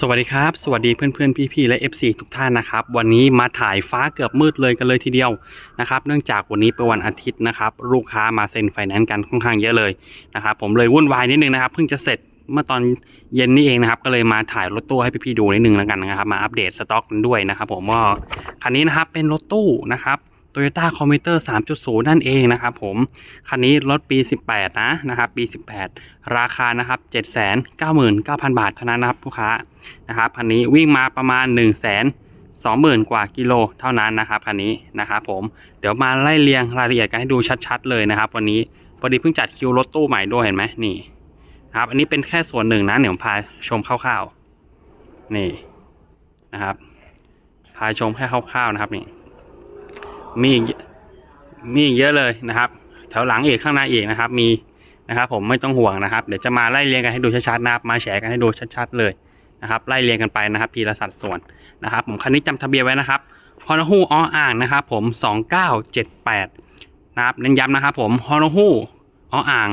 สวัสดีครับ สวัสดีเพื่อนๆพี่ๆและ FC ทุกท่านนะครับ วันนี้มาถ่ายฟ้าเกือบมืดเลยกันเลยทีเดียวนะครับเนื่องจากวันนี้เป็นวันอาทิตย์นะครับ ลูกค้ามาเซ็นไฟแนนซ์กันค่อนข้างเยอะเลยนะครับผมเลยวุ่นวายนิดนึงนะครับ เพิ่งจะเสร็จเมื่อตอนเย็นนี่เองนะครับ ก็เลยมาถ่ายรถตู้ให้พี่ๆดูนิดนึงแล้วกันนะครับ มาอัปเดตสต็อกกันด้วยนะครับ ผมว่าคันนี้นะครับเป็นรถตู้นะครับ Toyota Commuter 3.0 นั่นเองนะครับผม คันนี้รถปี 18 นะนะครับปี 18 ราคานะครับ 799,000 บาทเท่านั้นนะครับลูกค้านะครับคันนี้วิ่งมาประมาณ1 2 0 0 0 0 กว่ากิโลเท่านั้นนะครับคันนี้นะครับผมเดี๋ยวมาไล่เรียงรายละเอียดกันให้ดูชัดๆเลยนะครับ วันนี้พอดีเพิ่งจัดคิวรถตู้ใหม่ด้วยเห็นไหมนี่นะครับ อันนี้เป็นแค่ส่วนหนึ่งนะเดี๋ยวผมพาชมคร่าวๆนี่นะครับ พาชมแค่คร่าวๆนะครับนี่ มีมีเยอะเลยนะครับแถวหลังเอกข้างหน้าเอกนะครับ มีนะครับ ผมไม่ต้องห่วงนะครับ เดี๋ยวจะมาไล่เรียงกันให้ดูชัดๆนะครับ มาแชร์กันให้ดูชัดๆเลยนะครับ ไล่เรียงกันไปนะครับพีละสัดส่วนนะครับ ผมคันนี้จำทะเบียนไว้นะครับฮอนฮูอ้ออ่างนะครับ ผมสองเก้าเจ็ดแปดนะครับเน้นย้ำนะครับ ผมฮอนฮูอ้ออ่าง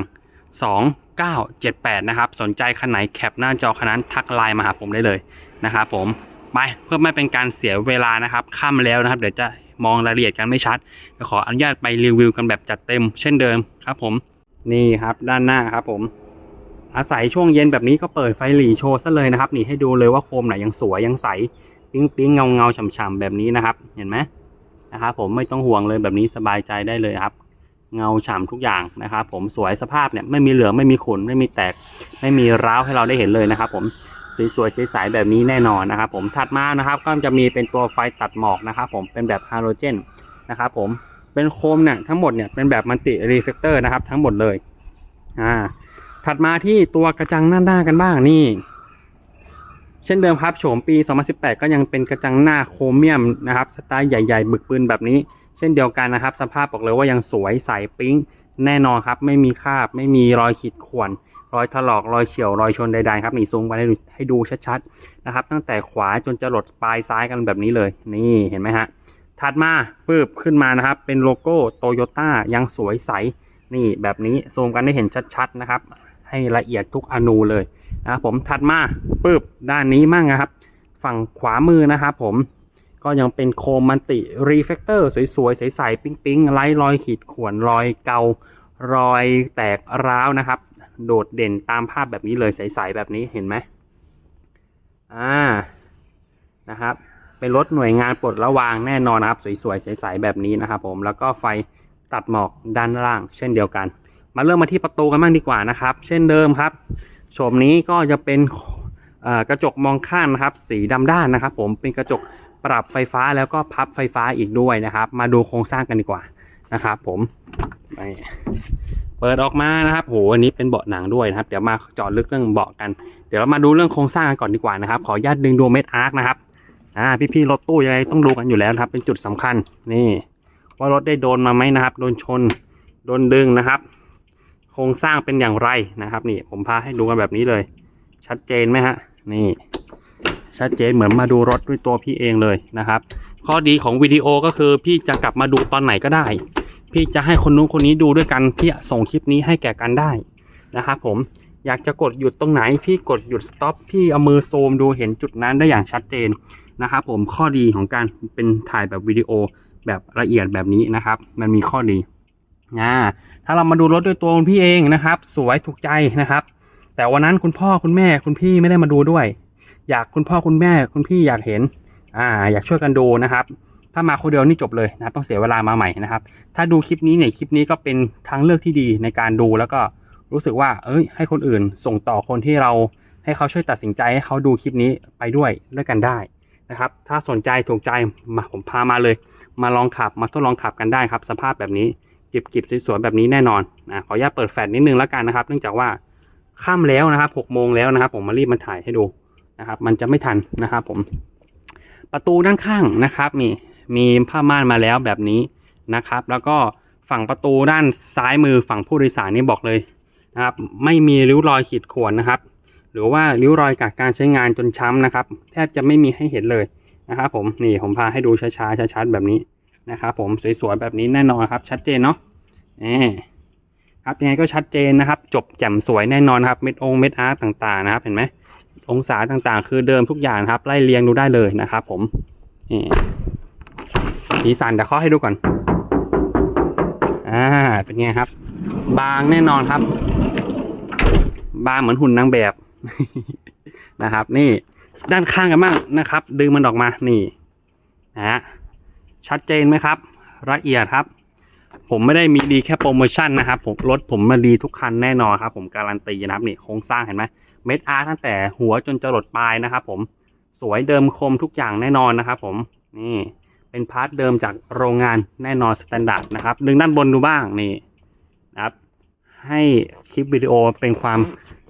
สองเก้าเจ็ดแปดนะครับ สนใจคันไหนแคปหน้าจอคันนั้นทักไลน์มาหาผมได้เลยนะครับ ผมไปเพื่อไม่เป็นการเสียเวลานะครับค่ำแล้วนะครับ เดี๋ยวจะ มองรายละเอียดกันไม่ชัดเดี๋ยวขออนุญาตไปรีวิวกันแบบจัดเต็ม เช่นเดิมครับผมนี่ครับด้านหน้าครับผม อาศัยช่วงเย็นแบบนี้ก็เปิดไฟหลีโชว์ซะเลยนะครับ นี่ให้ดูเลยว่าโคมไหนยังสวยยังใสปิ๊งปิ๊งเงาเงาฉ่ำๆแบบนี้นะครับ เห็นไหมนะครับผมไม่ต้องห่วงเลยแบบนี้สบายใจได้เลยครับ เงาฉ่ำทุกอย่างนะครับผมสวยสภาพเนี่ยไม่มีเหลืองไม่มีขุนไม่มีแตก ไม่มีร้าวให้เราได้เห็นเลยนะครับผม สวยๆใสๆแบบนี้แน่นอนนะครับ ผมถัดมานะครับก็จะมีเป็นตัวไฟตัดหมอกนะครับ ผมเป็นแบบฮาโลเจนนะครับ ผมเป็นโคมเนี่ยทั้งหมดเนี่ยเป็นแบบมันติรีเฟกเตอร์นะครับ ทั้งหมดเลย อ่า ถัดมาที่ตัวกระจังหน้าหน้ากันบ้างนี่ เช่นเดิมครับโฉมปี 2018 ก็ยังเป็นกระจังหน้าโครเมียมนะครับสไตล์ใหญ่ๆบึกปืนแบบนี้ เช่นเดียวกันนะครับ สภาพบอกเลยว่ายังสวยใสปิ๊งแน่นอนครับ ไม่มีคราบไม่มีรอยขีดข่วน รอยถลอกรอยเฉียวรอยชนใดๆครับนี่ซูมไปให้ดูให้ดูชัดๆนะครับ ตั้งแต่ขวาจนจะหลดปลายซ้ายกันแบบนี้เลย นี่เห็นไหมฮะถัดมาปึ๊บขึ้นมานะครับ เป็นโลโก้โตโยต้ายังสวยใสนี่แบบนี้ซูมกันได้เห็นชัดๆนะครับ ให้ละเอียดทุกอนูเลยนะครับผมถัดมาปึ๊บด้านนี้มั่งนะครับ ฝั่งขวามือนะครับผมก็ยังเป็นโคมมันติรีเฟกเตอร์สวยๆ ใสๆ ปิ๊งๆไร้รอยขีดข่วนรอยเการอยแตกร้าวนะครับ โดดเด่นตามภาพแบบนี้เลยใสๆแบบนี้เห็นไหมอ่านะครับ เป็นรถหน่วยงานปลดระวางแน่นอนนะครับ สวยๆใสๆแบบนี้นะครับ ผมแล้วก็ไฟตัดหมอกด้านล่าง เช่นเดียวกัน มาเริ่มมาที่ประตูกันบ้างดีกว่านะครับ เช่นเดิมครับโฉมนี้ก็จะเป็นอ่อกระจกมองข้างนะครับ สีดำด้านนะครับ ผมเป็นกระจกปรับไฟฟ้าแล้วก็พับไฟฟ้าอีกด้วยนะครับ มาดูโครงสร้างกันดีกว่านะครับ ผมนี่ เปิดออกมานะครับโหอันนี้เป็นเบาะหนังด้วยนะครับ เดี๋ยวมาเจาะลึกเรื่องเบาะกัน เดี๋ยวเรามาดูเรื่องโครงสร้างกันก่อนดีกว่านะครับ ขออนุญาตดึงดูเม็ดอาร์คนะครับ อ่า พี่ๆรถตู้ยังไงต้องดูกันอยู่แล้วนะครับ เป็นจุดสำคัญ นี่ ว่ารถได้โดนมาไหมนะครับ โดนชน โดนดึงนะครับ โครงสร้างเป็นอย่างไรนะครับ นี่ ผมพาให้ดูกันแบบนี้เลย ชัดเจนไหมฮะ นี่ ชัดเจนเหมือนมาดูรถด้วยตัวพี่เองเลยนะครับ ข้อดีของวิดีโอก็คือพี่จะกลับมาดูตอนไหนก็ได้ พี่จะให้คนนู้นคนนี้ดูด้วยกันพี่ส่งคลิปนี้ให้แก่กันได้นะครับผมอยากจะกดหยุดตรงไหน พี่กดหยุดสต็อปพี่เอามือซูมดูเห็นจุดนั้นได้อย่างชัดเจนนะครับผมข้อดีของการเป็นถ่ายแบบวิดีโอแบบละเอียดแบบนี้นะครับ มันมีข้อดีอ่าถ้าเรามาดูรถด้วยตัวคุณพี่เองนะครับ สวยถูกใจนะครับ แต่วันนั้นคุณพ่อคุณแม่คุณพี่ไม่ได้มาดูด้วย อยากคุณพ่อคุณแม่คุณพี่อยากเห็น อ่า อยากช่วยกันดูนะครับ ถ้ามาคนเดียวนี่จบเลยนะครับ ต้องเสียเวลามาใหม่นะครับ ถ้าดูคลิปนี้เนี่ยคลิปนี้ก็เป็นทางเลือกที่ดีในการดูแล้วก็รู้สึกว่า เอ้ย ให้คนอื่นส่งต่อคนที่เราให้เขาช่วยตัดสินใจให้เขาดูคลิปนี้ไปด้วยด้วยกันได้นะครับ ถ้าสนใจถูกใจมาผมพามาเลย มาลองขับมาทดลองขับกันได้ครับ สภาพแบบนี้กิบกิบสวยๆแบบนี้แน่นอนนะขออนุญาตเปิดแฟลชนิดนึงแล้วกันนะครับ เนื่องจากว่าค่ำแล้วนะครับหกโมงแล้วนะครับ ผมมารีบมาถ่ายให้ดูนะครับ มันจะไม่ทันนะครับ ผม ประตูด้านข้างนะครับมี มีผ้าม่านมาแล้วแบบนี้นะครับ แล้วก็ฝั่งประตูด้านซ้ายมือฝั่งผู้โดยสารนี่บอกเลยนะครับ ไม่มีริ้วรอยขีดข่วนนะครับ หรือว่าริ้วรอยจากการใช้งานจนช้ำนะครับ แทบจะไม่มีให้เห็นเลยนะครับผมนี่ผมพาให้ดูช้าๆชัดๆแบบนี้นะครับผมสวยๆแบบนี้แน่นอนครับ ชัดเจนเนาะนี่ครับยังไงก็ชัดเจนนะครับ จบแจ่มสวยแน่นอนครับเม็ดองเม็ดอาร์ตต่างๆนะครับ เห็นไหมองศาต่างๆ คือเดิมทุกอย่างครับ ไล่เรียงดูได้เลยนะครับ ผมนี่ สีสันเดี๋ยวเขาให้ดูก่อน อ่า เป็นไงครับ บางแน่นอนครับ บางเหมือนหุ่นนางแบบนะครับ นี่ด้านข้างกันบ้างนะครับ ดึงมันออกมา นี่ นะฮะ ชัดเจนไหมครับ ละเอียดครับ ผมไม่ได้มีดีแค่โปรโมชั่นนะครับ ผมรถผมมาดีทุกคันแน่นอนครับ ผมการันตีนะครับ นี่โครงสร้างเห็นไหมเม็ดอาร์ตั้งแต่หัวจนจรดปลายนะครับ ผม สวยเดิมคมทุกอย่างแน่นอนนะครับ ผม นี่ เป็นพาร์ทเดิมจากโรงงานแน่นอนสแตนดาร์ดนะครับดึงด้านบนดูบ้างนี่นะครับ ให้คลิปวิดีโอเป็นความ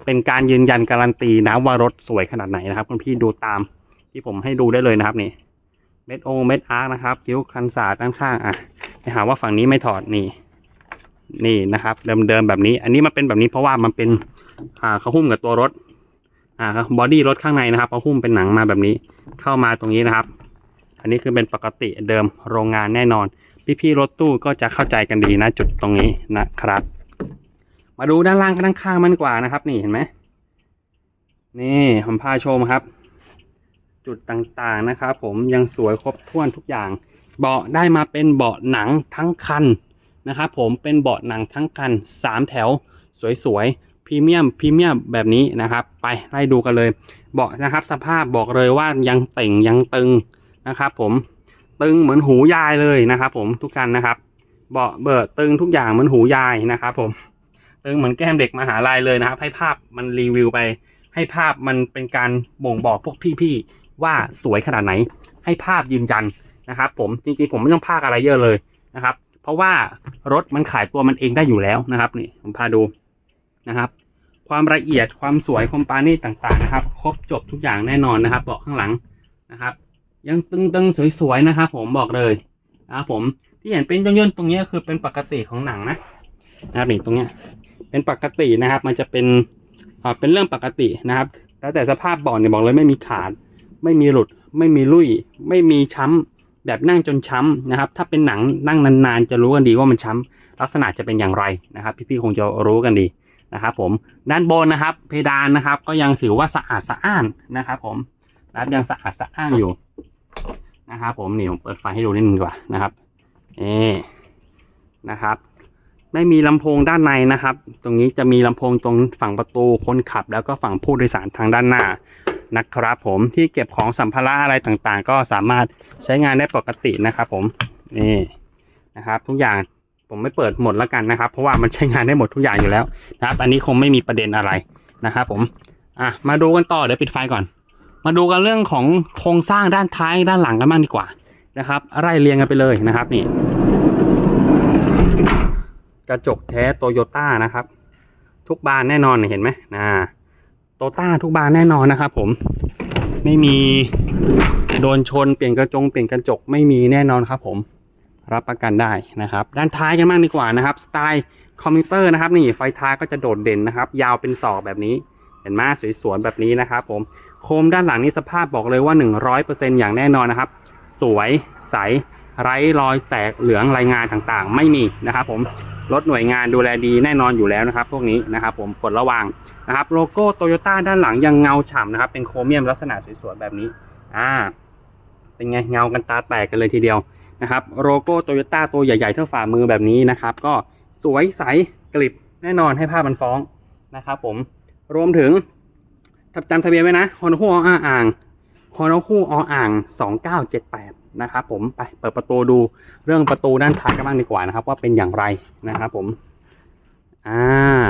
เป็นการยืนยันการันตีนะว่ารถสวยขนาดไหนนะครับคุณพี่ดูตามที่ผมให้ดูได้เลยนะครับนี่เม็ดโอเม็ดอาร์นะครับคิ้วคันศาสตร์ด้านข้างอะไปหาว่าฝั่งนี้ไม่ถอดนี่นี่นะครับ เดิมๆแบบนี้ อันนี้มันเป็นแบบนี้เพราะว่ามันเป็นอ่าเขาหุ้มกับตัวรถอ่าบอดี้รถข้างในนะครับเขาหุ้มเป็นหนังมาแบบนี้เข้ามาตรงนี้นะครับ อันนี้คือเป็นปกติเดิมโรงงานแน่นอน พี่ๆรถตู้ก็จะเข้าใจกันดีนะจุดตรงนี้นะครับ มาดูด้านล่างด้านข้างมันกว่านะครับ นี่เห็นไหมนี่ผมพาชมครับ จุดต่างๆนะครับผมยังสวยครบถ้วนทุกอย่าง เบาะได้มาเป็นเบาะหนังทั้งคันนะครับผมเป็นเบาะหนังทั้งคันสามแถวสวยๆพรีเมียมพรีเมียมแบบนี้นะครับ ไปไล่ดูกันเลย เบาะนะครับ สภาพบอกเลยว่ายังเต่งยังตึง นะครับ ผมตึงเหมือนหูยายเลยนะครับ ผมทุกคันนะครับ เบาะเบิดตึงทุกอย่างเหมือนหูยายนะครับ ผมตึงเหมือนแก้มเด็กมหาลัยเลยนะครับ ให้ภาพมันรีวิวไป ให้ภาพมันเป็นการบ่งบอกพวกพี่ๆว่าสวยขนาดไหน ให้ภาพยืนยันนะครับ ผมจริงๆผมไม่ต้องพากอะไรเยอะเลยนะครับ เพราะว่ารถมันขายตัวมันเองได้อยู่แล้วนะครับ นี่ผมพาดูนะครับ ความละเอียดความสวยความปาณีตต่างๆนะครับ ครบจบทุกอย่างแน่นอนนะครับเบาะข้างหลังนะครับ ยังตึงๆสวยๆนะครับผมบอกเลยนะครับผมที่เห็นเป็นย่นๆตรงนี้คือเป็นปกติของหนังนะนะครับนี่ตรงเนี้ย เป็นปกตินะครับ มันจะเป็นอ่าเป็นเรื่องปกตินะครับแล้วแต่สภาพเบาะเนี่ยบอกเลยไม่มีขาด ไม่มีหลุด ไม่มีลุยไม่มีช้ำแบบนั่งจนช้ำนะครับ ถ้าเป็นหนังนั่งนานๆ จะรู้กันดีว่ามันช้ำลักษณะจะเป็นอย่างไรนะครับ พี่ๆคงจะรู้กันดีนะครับผมด้านบนนะครับ เพดานนะครับ ก็ยังถือว่าสะอาดสะอ้านนะครับ ผมนะครับยังสะอาดสะอ้านอยู่ นะครับผมนี่ผมเปิดไฟให้ดูนิดนึงดีกว่านะครับเอนะครับไม่มีลำโพงด้านในนะครับ ตรงนี้จะมีลำโพงตรงฝั่งประตูคนขับ แล้วก็ฝั่งผู้โดยสารทางด้านหน้านะครับ ผมที่เก็บของสัมภาระอะไรต่างๆ ก็สามารถใช้งานได้ปกตินะครับผมนี่นะครับ ทุกอย่างผมไม่เปิดหมดแล้วกันนะครับ เพราะว่ามันใช้งานได้หมดทุกอย่างอยู่แล้วนะครับ อันนี้คงไม่มีประเด็นอะไรนะครับผมอะมาดูกันต่อเดี๋ยวปิดไฟก่อน มาดูกันเรื่องของโครงสร้างด้านท้ายด้านหลังกันบ้างดีกว่านะครับไล่เรียงกันไปเลยนะครับนี่ กระจกแท้โตโยต้านะครับ ทุกบานแน่นอนเห็นไหมนะโตต้าทุกบานแน่นอนนะครับผมไม่มีโดนชนเปลี่ยนกระจงเปลี่ยนกระจกไม่มีแน่นอนครับผมรับประกันได้นะครับ ด้านท้ายกันบ้างดีกว่านะครับสไตล์คอมพิวเตอร์นะครับนี่ไฟท้ายก็จะโดดเด่นนะครับ ยาวเป็นศอกแบบนี้ เห็นไหมสวยๆแบบนี้นะครับผม โคมด้านหลังนี้สภาพบอกเลยว่า 100%อย่างแน่นอนนะครับ สวยใส ไร้รอยแตกเหลืองรายงานต่างๆ ไม่มีนะครับผมรถหน่วยงานดูแลดีแน่นอนอยู่แล้วนะครับ พวกนี้นะครับผมกดระวังนะครับโลโก้โตโยต้าด้านหลังยังเงาฉ่ำนะครับ เป็นโครเมียมลักษณะสวยๆแบบนี้อ่าเป็นไงเงากันตาแตกกันเลยทีเดียวนะครับโลโก้โตโยต้าตัวใหญ่ๆเท่าฝ่ามือแบบนี้นะครับ ก็สวยใสกลิบแน่นอนให้ภาพมันฟ้องนะครับผมรวมถึง จำทะเบียนไว้นะฮอนฮูอ้อ่างฮอนฮูออ่างสองเก้าเจ็ดแปดนะครับผมไปเปิดประตูดูเรื่องประตูด้านท้ายกันบ้างดีกว่านะครับ ว่าเป็นอย่างไรนะครับผมอ่า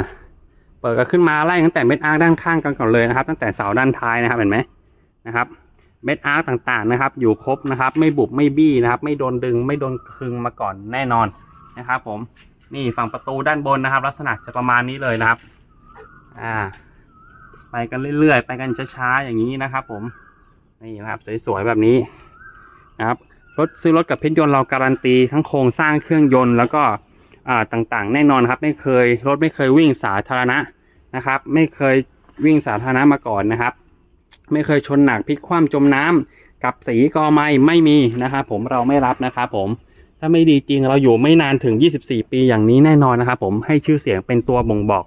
เปิดก็ขึ้นมาไล่ตั้งแต่เม็ดอาร์ด้านข้างกันก่อนเลยนะครับ ตั้งแต่เสาด้านท้ายนะครับเห็นไหมนะครับเม็ดอาร์ต่างๆนะครับ อยู่ครบนะครับ ไม่บุบไม่บี้นะครับ ไม่โดนดึงไม่โดนคึงมาก่อนแน่นอนนะครับ ผมนี่ฝั่งประตูด้านบนนะครับ ลักษณะจะประมาณนี้เลยนะครับ อ่า ไปกันเรื่อยๆ ไปกันช้าๆ อย่างนี้นะครับ ผม นี่นะครับสวยๆ แบบนี้นะครับ รถซื้อรถกับเพชรยนต์เราการันตีทั้งโครงสร้างเครื่องยนต์แล้วก็อ่าต่างๆ แน่นอนครับ ไม่เคยรถไม่เคยวิ่งสาธารณะนะครับ ไม่เคยวิ่งสาธารณะมาก่อนนะครับ ไม่เคยชนหนักพลิกคว่ำจมน้ำกับสีกอไม้ไม่มีนะครับผมเราไม่รับนะครับผมถ้าไม่ดีจริงเราอยู่ไม่นานถึง 24 ปีอย่างนี้แน่นอนนะครับผมให้ชื่อเสียงเป็นตัวบ่งบอก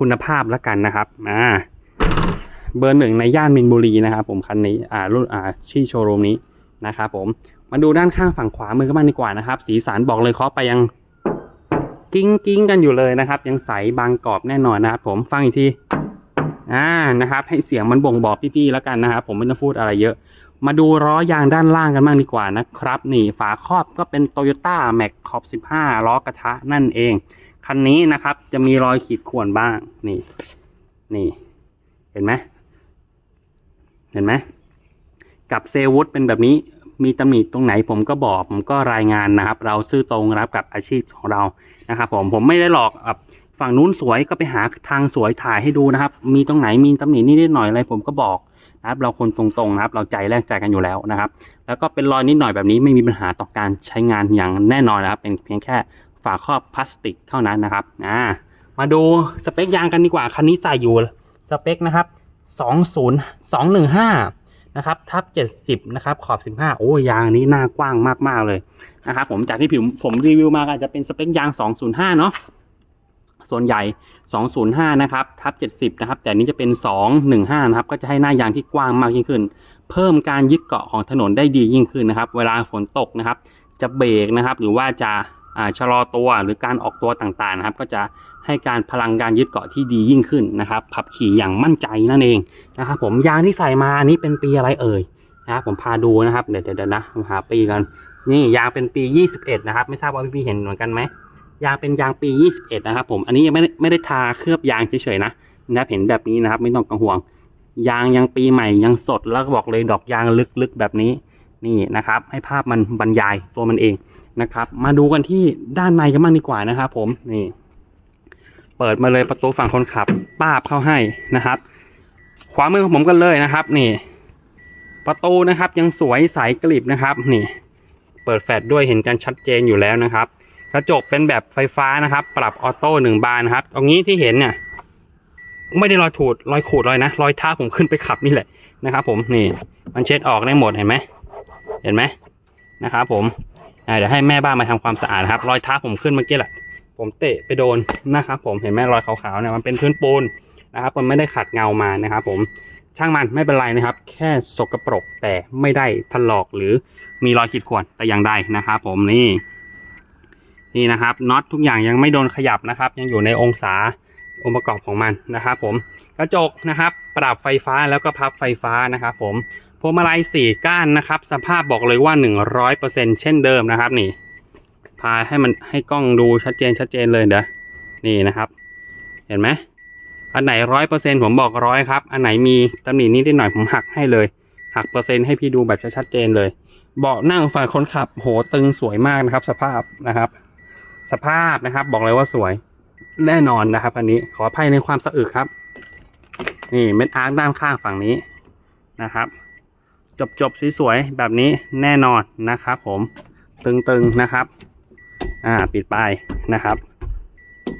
คุณภาพแล้วกันนะครับอ่า เบอร์หนึ่งในย่านมินบุรีนะครับผมคันนี้อ่ารุ่นอ่าที่โชว์รูมนี้นะครับผมมาดูด้านข้างฝั่งขวามือกันบ้าดีกว่านะครับ สีสันบอกเลยเคาะไปยังกิ้งกิ้งกันอยู่เลยนะครับ ยังใสบางกรอบแน่นอนนะครับผมฟังอีกทีอ่านะครับ ให้เสียงมันบ่งบอกพี่ๆแล้วกันนะครับผมไม่ต้องพูดอะไรเยอะ มาดูล้อยางด้านล่างกันบ้างดีกว่านะครับ นี่ฝาครอบก็เป็น Toyota Mac ขอบ15 ล้อกระทะนั่นเอง คันนี้นะครับ จะมีรอยขีดข่วนบ้างนี่ นี่ เห็นไหม เห็นไหมกับเซวุฒเป็นแบบนี้มีตำหนิตรงไหนผมก็บอกผมก็รายงานนะครับ เราซื่อตรงรับกับอาชีพของเรานะครับ ผมผมไม่ได้หลอกแบบฝั่งนู้นสวยก็ไปหาทางสวยถ่ายให้ดูนะครับ มีตรงไหนมีตำหนินิดหน่อยอะไรผมก็บอกนะครับ เราคนตรงๆนะครับ เราใจแลกใจกันอยู่แล้วนะครับ แล้วก็เป็นรอยนิดหน่อยแบบนี้ไม่มีปัญหาต่อการใช้งานอย่างแน่นอนนะครับ เป็นเพียงแค่ฝาครอบพลาสติกเท่านั้นนะครับอ่ามาดูสเปคยางกันดีกว่าคันนี้ใส่อยู่สเปคนะครับ 20 215 นะครับ ทับ 70 นะครับ ขอบ 15 โอ้ยางนี้หน้ากว้างมาก ๆ เลยนะครับผมจากที่ผมผมรีวิวมากอาจจะเป็นสเปคยาง 205 เนาะส่วนใหญ่ 205 นะครับ ทับ 70 นะครับ แต่นี้จะเป็น 215 นะครับ ก็จะให้หน้ายางที่กว้างมากยิ่งขึ้น เพิ่มการยึดเกาะของถนนได้ดียิ่งขึ้นนะครับ เวลาฝนตกนะครับ จะเบรกนะครับ หรือว่าจะ ชะลอตัวหรือการออกตัวต่างๆนะครับ ก็จะให้การพลังการยึดเกาะที่ดียิ่งขึ้นนะครับ ขับขี่อย่างมั่นใจนั่นเองนะครับผมยางที่ใส่มาอันนี้เป็นปีอะไรเอ่ยนะครับผมพาดูนะครับเดี๋ยวเดี๋ยวนะหาปีกันนี่ยางเป็นปี 21 นะครับ ไม่ทราบว่าพี่ๆเห็นเหมือนกันไหมยางเป็นยางปี 21 นะครับ ผมอันนี้ยังไม่ได้ไม่ได้ทาเคลือบยางเฉยๆนะนะเห็นแบบนี้นะครับ ไม่ต้องกังวลยางยังปีใหม่ยังสดแล้วก็บอกเลยดอกยางลึกๆแบบนี้นี่นะครับ ให้ภาพมันบรรยายตัวมันเอง นะครับ มาดูกันที่ด้านในกันบ้างดีกว่านะครับผมนี่ เปิดมาเลยประตูฝั่งคนขับ ป้าบเข้าให้นะครับ ขวามือของผมกันเลยนะครับ นี่ ประตูนะครับ ยังสวยใสกริบนะครับ นี่ เปิดแฟลชด้วยเห็นกันชัดเจนอยู่แล้วนะครับกระจกเป็นแบบไฟฟ้านะครับ ปรับออโต้หนึ่งบานนะครับตรงนี้ที่เห็นเนี่ยไม่ได้รอยขูดรอยขูดรอยนะรอยเท้าผมขึ้นไปขับนี่แหละนะครับ ผมนี่ มันเช็ดออกได้หมดเห็นไหมเห็นไหมนะครับ ผม เดี๋ยวให้แม่บ้านมาทำความสะอาดนะครับ รอยเท้าผมขึ้นเมื่อกี้แหละ ผมเตะไปโดนนะครับผมเห็นไหมรอยขาวๆเนี่ยมันเป็นพื้นปูนนะครับ มันไม่ได้ขัดเงามานะครับ ผมช่างมันไม่เป็นไรนะครับ แค่สกปรกแต่ไม่ได้ถลอกหรือมีรอยขีดข่วนแต่อย่างใดนะครับ ผมนี่ นี่นะครับน็อตทุกอย่างยังไม่โดนขยับนะครับ ยังอยู่ในองศาองค์ประกอบของมันนะครับ ผมกระจกนะครับ ปรับไฟฟ้าแล้วก็พับไฟฟ้านะครับ ผม พวงมาลัยสี่ก้านนะครับ สภาพบอกเลยว่าหนึ่งร้อยเปอร์เซ็นเช่นเดิมนะครับนี่ พาให้มันให้กล้องดูชัดเจนชัดเจนเลยเด้อนี่นะครับ เห็นไหมอันไหนร้อยเปอร์เซ็นผมบอกร้อยครับ อันไหนมีตำหนินิดหน่อยผมหักให้เลย หักเปอร์เซ็นต์ให้พี่ดูแบบชัดเจนเลย เบาะนั่งฝ่ายคนขับโหตึงสวยมากนะครับ สภาพนะครับ สภาพนะครับ บอกเลยว่าสวยแน่นอนนะครับ อันนี้ขออภัยในความสะอึกครับ นี่เม็ดอาร์คด้านข้างฝั่งนี้นะครับ จบจบๆสวยๆแบบนี้แน่นอนนะครับผมตึงๆนะครับ อ่าปิดไปนะครับ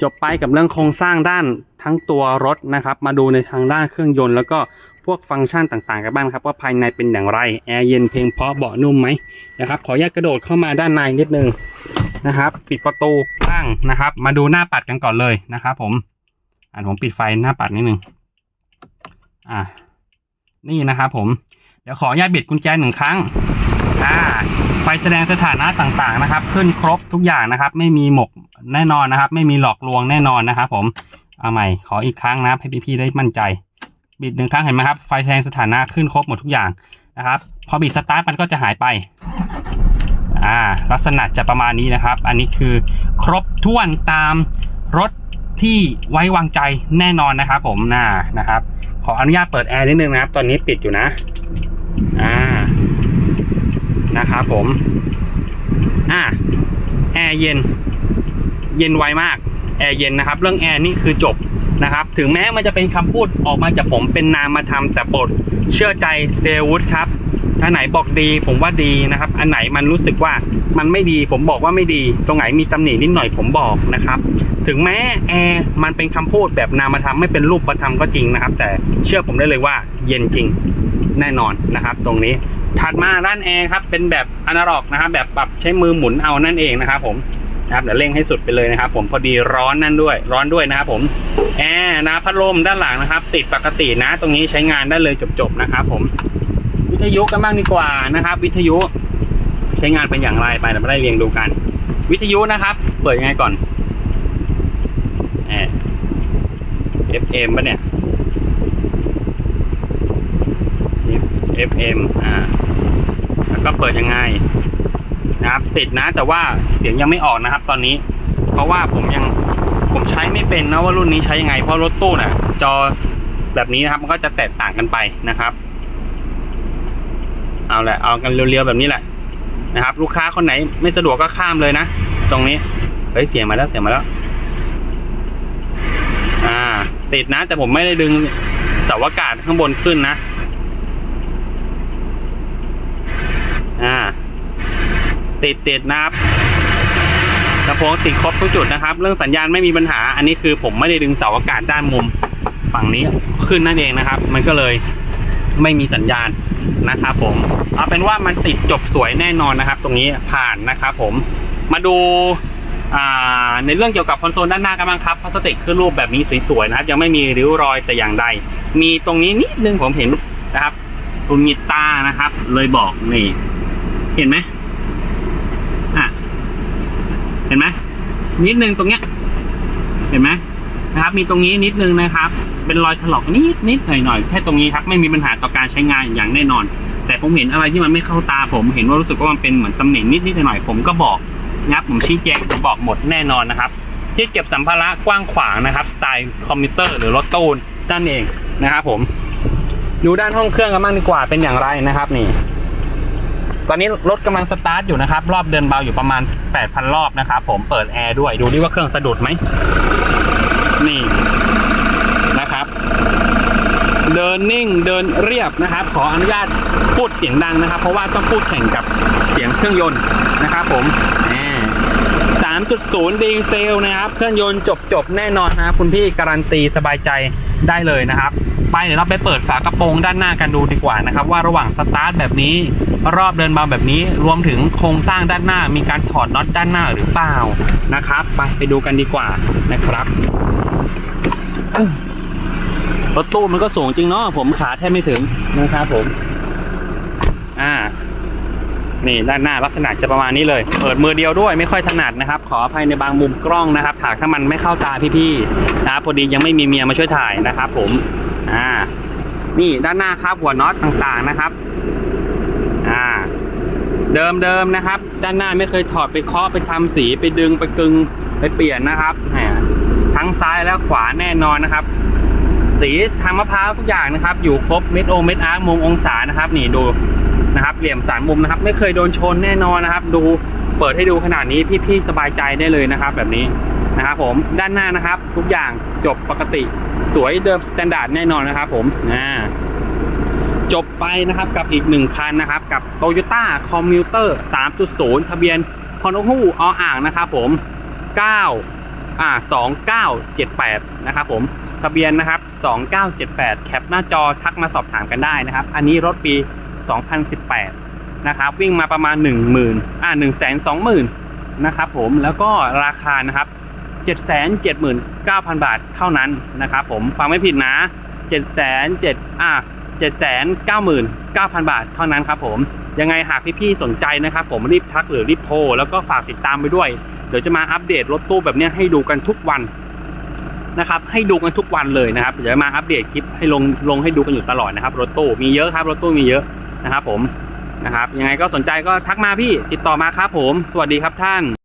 จบไปกับเรื่องโครงสร้างด้านทั้งตัวรถนะครับ มาดูในทางด้านเครื่องยนต์แล้วก็พวกฟังก์ชันต่างๆ กันบ้างครับว่าภายในเป็นอย่างไรแอร์เย็นเพลงพราะเบาะนุ่มไหมนะครับ ขออนุญาตกระโดดเข้ามาด้านในนิดนึงนะครับ ปิดประตูตั้งนะครับ มาดูหน้าปัดกันก่อนเลยนะครับ ผมอ่าผมปิดไฟหน้าปัดนิดนึงอ่านี่นะครับ ผม เดี๋ยวขออนุญาตบิดกุญแจหนึ่งครั้ง อ่า ไฟแสดงสถานะต่างๆนะครับ ขึ้นครบทุกอย่างนะครับ ไม่มีหมกแน่นอนนะครับ ไม่มีหลอกลวงแน่นอนนะครับ ผม เอาใหม่ ขออีกครั้งนะให้พี่ๆได้มั่นใจ บิดหนึ่งครั้งเห็นไหมครับ ไฟแสดงสถานะขึ้นครบหมดทุกอย่างนะครับ พอบิดสตาร์ทมันก็จะหายไป อ่า ลักษณะจะประมาณนี้นะครับ อันนี้คือครบถ้วนตามรถที่ไว้วางใจแน่นอนนะครับ ผมน่านะครับ ขออนุญาตเปิดแอร์นิดนึงนะครับ ตอนนี้ปิดอยู่นะ อ่า นะครับผม อ่า แอร์เย็น เย็นไวมาก แอร์เย็นนะครับ เรื่องแอร์นี่คือจบนะครับ ถึงแม้มันจะเป็นคำพูดออกมาจากผมเป็นนามธรรมแต่โปรดเชื่อใจเซลล์วุฒครับ ถ้าไหนบอกดีผมว่าดีนะครับ อันไหนมันรู้สึกว่ามันไม่ดีผมบอกว่าไม่ดี ตรงไหนมีตำหนินิดหน่อยผมบอกนะครับ ถึงแม้แอร์มันเป็นคำพูดแบบนามธรรมไม่เป็นรูปธรรมก็จริงนะครับ แต่เชื่อผมได้เลยว่าเย็นจริงแน่นอนนะครับ ตรงนี้ถัดมาด้านแอร์ครับเป็นแบบอนาล็อกนะครับ แบบปรับใช้มือหมุนเอานั่นเองนะครับผมนะครับเดี๋ยวเร่งให้สุดไปเลยนะครับ ผมพอดีร้อนนั่นด้วย ร้อนด้วยนะครับผมแอร์นะพัดลมด้านหลังนะครับ ติดปกตินะ ตรงนี้ใช้งานได้เลยจบๆนะครับ ผม วิทยุกันบ้างดีกว่านะครับ วิทยุใช้งานเป็นอย่างไรไปเราไม่ได้เรียงดูกัน วิทยุนะครับ เปิดยังไงก่อนแอร์ FM ปะเนี่ย FM อ่าแล้วก็เปิดยังไงนะครับ ติดนะ แต่ว่าเสียงยังไม่ออกนะครับ ตอนนี้ เพราะว่าผมยังผมใช้ไม่เป็นนะว่ารุ่นนี้ใช้ยังไง เพราะรถตู้น่ะ จอแบบนี้นะครับ มันก็จะแตกต่างกันไปนะครับ เอาแหละเอากันเรียวๆแบบนี้แหละนะครับ ลูกค้าคนไหนไม่สะดวกก็ข้ามเลยนะตรงนี้เฮ้ยเสียงมาแล้วเสียงมาแล้ว อ่า ติดนะ แต่ผมไม่ได้ดึงเสาอากาศข้างบนขึ้นนะ อ่า ติดติดนะครับลำโพงติดครบทุกจุดนะครับ เรื่องสัญญาณไม่มีปัญหา อันนี้คือผมไม่ได้ดึงเสาอากาศด้านมุมฝั่งนี้ขึ้นนั่นเองนะครับ มันก็เลยไม่มีสัญญาณ นะครับผมเอาเป็นว่ามันติดจบสวยแน่นอนนะครับ ตรงนี้ผ่านนะครับผมมาดูในเรื่องเกี่ยวกับคอนโซลด้านหน้ากันบ้างครับพลาสติกขึ้นรูปแบบนี้สวยๆนะครับ ยังไม่มีริ้วรอยแต่อย่างใด มีตรงนี้นิดนึงผมเห็นนะครับตุนมิตานะครับ เลยบอกนี่ เห็นไหมอะเห็นไหมนิดนึงตรงเนี้ย เห็นไหมนะครับ มีตรงนี้นิดนึงนะครับ เป็นรอยถลอกนิดนิดหน่อยหน่อยแค่ตรงนี้ครับไม่มีปัญหาต่อการใช้งานอย่างแน่นอน แต่ผมเห็นอะไรที่มันไม่เข้าตาผมเห็นว่ารู้สึกว่ามันเป็นเหมือนตำหนินิดนิดหน่อยผมก็บอกนะครับผมชี้แจงผมบอกหมดแน่นอนนะครับที่เก็บสัมภาระกว้างขวางนะครับสไตล์คอมพิวเตอร์หรือรถตู้นั่นเองนะครับผมดูด้านห้องเครื่องกันบ้างดีกว่าเป็นอย่างไรนะครับนี่ ตอนนี้รถกำลังสตาร์ทอยู่นะครับ รอบเดินเบาอยู่ประมาณ 8,000 รอบนะครับผมเปิดแอร์ด้วยดูดิว่าเครื่องสะดุดไหมนี่ นะครับ เดินนิ่งเดินเรียบนะครับ ขออนุญาตพูดเสียงดังนะครับ เพราะว่าต้องพูดแข่งกับเสียงเครื่องยนต์นะครับ ผมแหม3.0ดีเซลนะครับ เครื่องยนต์จบจบแน่นอนนะค,คุณพี่การันตีสบายใจได้เลยนะครับไปเดี๋ยวเราไปเปิดฝากระโปรงด้านหน้ากันดูดีกว่านะครับ ว่าระหว่างสตาร์ทแบบนี้ รอบเดินเบาแบบนี้ รวมถึงโครงสร้างด้านหน้า มีการถอดน็อตด้านหน้าหรือเปล่านะครับ ไปไปดูกันดีกว่านะครับ รถตู้มันก็สูงจริงเนาะผมขาแทบไม่ถึงนะครับผม อ่า นี่ด้านหน้าลักษณะจะประมาณนี้เลย เปิดมือเดียวด้วยไม่ค่อยถนัดนะครับ ขออภัยในบางมุมกล้องนะครับถากถ้ามันไม่เข้าตาพี่ๆนะครับพอดียังไม่มีเมียมาช่วยถ่ายนะครับ ผม อ่า นี่ด้านหน้าครับหัวน็อตต่างๆนะครับ อ่าเดิมเดิมๆนะครับ ด้านหน้าไม่เคยถอดไปเคาะไปทำสีไปดึงไปกึงไปเปลี่ยนนะครับทั้งซ้ายและขวาแน่นอนนะครับ สีทางมะพร้าวทุกอย่างนะครับ อยู่ครบเม็ดโอเม็ดอาร์มุมองศานะครับ นี่ดูนะครับ เหลี่ยมสารมุมนะครับ ไม่เคยโดนชนแน่นอนนะครับ ดูเปิดให้ดูขนาดนี้พี่ๆสบายใจได้เลยนะครับ แบบนี้นะครับผมด้านหน้านะครับ ทุกอย่างจบปกติสวยเดิมสแตนดาร์ดแน่นอนนะครับ ผมอ่าจบไปนะครับกับอีกหนึ่งคันนะครับ กับ Toyota Commuter 3.0 ทะเบียนฮอนฮูออ่างนะครับผม 9 อ่า 2978 นะครับผม ทะเบียนนะครับ 2978 แคปหน้าจอทักมาสอบถามกันได้นะครับ อันนี้รถปี 2018 นะครับ วิ่งมาประมาณ 10,000อ่า120,000 นะครับผมแล้วก็ราคานะครับ 779,000 บาทเท่านั้นนะครับผมฟังไม่ผิดนะ 707อ่า799,000 บาทเท่านั้นครับผมยังไงหากพี่ๆสนใจนะครับ ผมรีบทักหรือรีบโทรแล้วก็ฝากติดตามไปด้วย เดี๋ยวจะมาอัปเดตรถตู้แบบนี้ให้ดูกันทุกวัน นะครับ ให้ดูกันทุกวันเลยนะครับเดี๋ยวมาอัปเดตคลิปให้ลงลงให้ดูกันอยู่ตลอดนะครับรถตู้มีเยอะครับรถตู้มีเยอะนะครับ ผมนะครับ ยังไงก็สนใจก็ทักมาพี่ติดต่อมาครับผม สวัสดีครับท่าน